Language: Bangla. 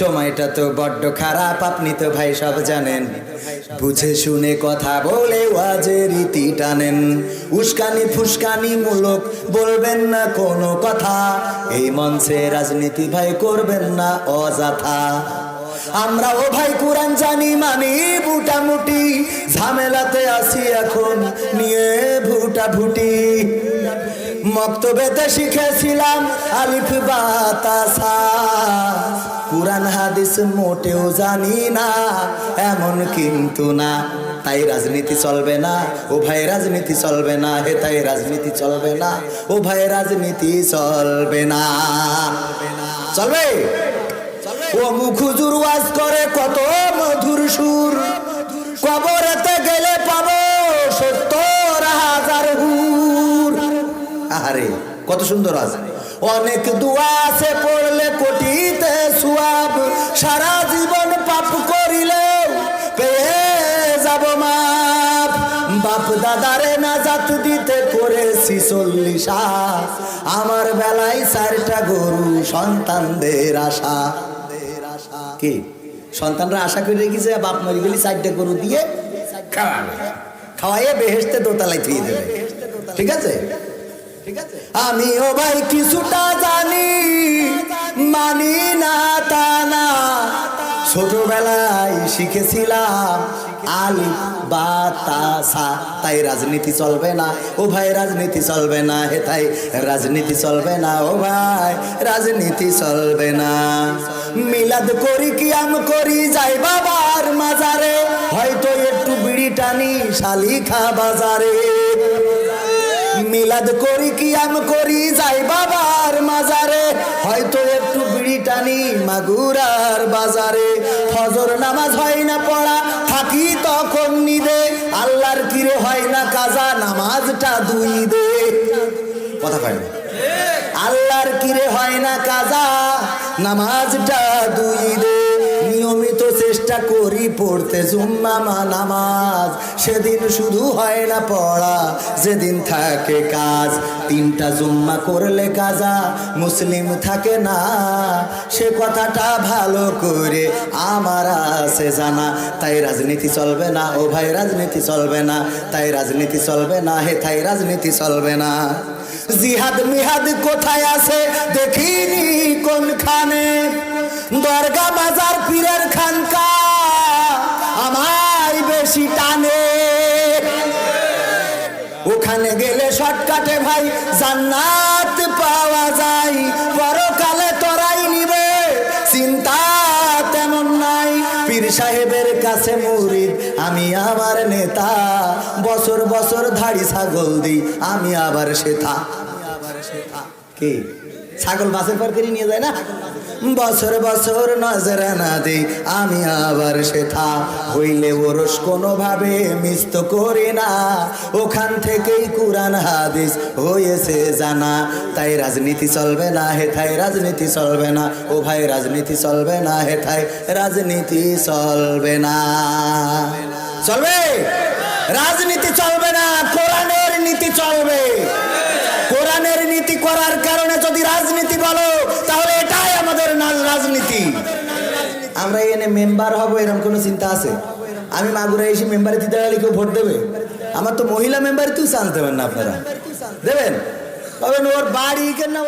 সময়টা তো বড্ড খারাপ, আপনি তো ভাই সব জানেন। বুঝে শুনে কথা বলে ওয়াজে রীতি টানেন। উস্কানি ফুসকানি মূলক বলবেন না কোনো কথা। এই মঞ্চে রাজনীতি ভাই করবেন না অযথা। আমরা ও ভাই কোরআন জানি, মানি বুটামুটি। ঝামেলাতে আসি এখন, নিয়ে ভুটা ভুটি মক্তবেতে শিখেছিলাম আলিফ বাতাসা কোরআন, হাদিস মোটেও জানি না, এমন কিন্তু না। তাই রাজনীতি চলবে না, ও ভাই রাজনীতি চলবে না, হে তাই রাজনীতি চলবে না, ও ভাই রাজনীতি চলবে না। চলবে? ও মুখুজুর ওয়াজ করে কত মধুর সুর। কবরেতে গেলে পাবো সত্তর হাজার হুর। আরে কত সুন্দর আজ অনেক দোয়া আছে পড়লে কোটিতে সারা জীবন পাপ করিলে পেয়ে যাব মাপ। বাপ দাদারে নাজাত দিতে করেছি চল্লিশা আমার বেলায় চারটা গরু সন্তানদের আশা। কি? সন্তানরা আশা করে রেখেছে, বাপ মরি গেলি চারটে গরু দিয়ে খাওয়াবে। খাওয়াইয়ে বেহেস্তে দোতলায় থুয়ে দেবে। ঠিক আছে? আমিও ভাই কিছুটা জানি, মানি না তা না। ছোটবেলায় শিখেছিলাম আলি বাতাসা, তাই রাজনীতি চলবে না। ও ভাই, রাজনীতি চলবে না হে তাই রাজনীতি চলবে না। ও ভাই, রাজনীতি চলবে না। মিলাদ করি কিয়াম করি যাই বাবার মাজারে। হয়তো একটু বিড়ি টানি শালিখা বাজারে। মিলাদ করি কিয়াম করি যাই বাবার মাজারে। হয়তো একটু বিড়ি টানি মাগুরার বাজারে। ফজর নামাজ হয় না পড়া থাকি তখন নিদে। আল্লাহর কিরে হয় না কাজা নামাজটা দুই দে। কথা কয় না? আল্লাহর কিরে হয় না কাজা নামাজটা দুই দে। নিয়মিত চেষ্টা করি পড়তে। জুম্মা নামাজ সেদিন শুধু হয় না পড়া, যেদিন থাকে কাজ। তিনটা জুম্মা করলে কাজা মুসলিম থাকে না। সে কথাটা ভালো করে আমার আছে জানা। তাই রাজনীতি চলবে না, ও ভাই রাজনীতি চলবে না। তাই রাজনীতি চলবে না, হে তাই রাজনীতি চলবে না। জিহাদ মিহাদ কোথায় আছে দেখিনি কোনখানে? দরগা বাজার পীরের খানকা আমায় বেশি টানে। ওখানে গেলে শর্টকাটে ভাই, জান্নাত পাওয়া যায়। পরকালে তোরাই নিবে, চিন্তা তেমন নাই। পীর সাহেবের কাছে মুরিদ, আমি আমার নেতা। বছর বছর ধাড়ি ছাগল দিই, আমি আবার সেথা কি? ছাগল বাসের পর করে নিয়ে যায় না? বছর বছর নজরানা দিই আমি আবার সেথা। হইলে ওরস কোনোভাবে মিস্ত করি না। ওখান থেকেই কোরআন, হাদিস হয়েছে জানা। তাই রাজনীতি চলবে না, হেথায় রাজনীতি চলবে না। ও ভাই, রাজনীতি চলবে না, হেথায় রাজনীতি চলবে না। চলবে? রাজনীতি চলবে না, কোরআনের নীতি চলবে। কোরআনের নীতি করার কারণে যদি রাজনীতি বলো, তাহলে এটাই আমাদের রাজনীতি। আমরা এনে মেম্বার হব, এরকম কোনো চিন্তা আছে? আমি মাগুরা এসে মেম্বারে দিতে গেলে কেউ ভোট দেবে? আমার তো মহিলা মেম্বারে তুই চান্স দেবেন না আপনারা। দেবেন? তবে ওর বাড়ি কেন না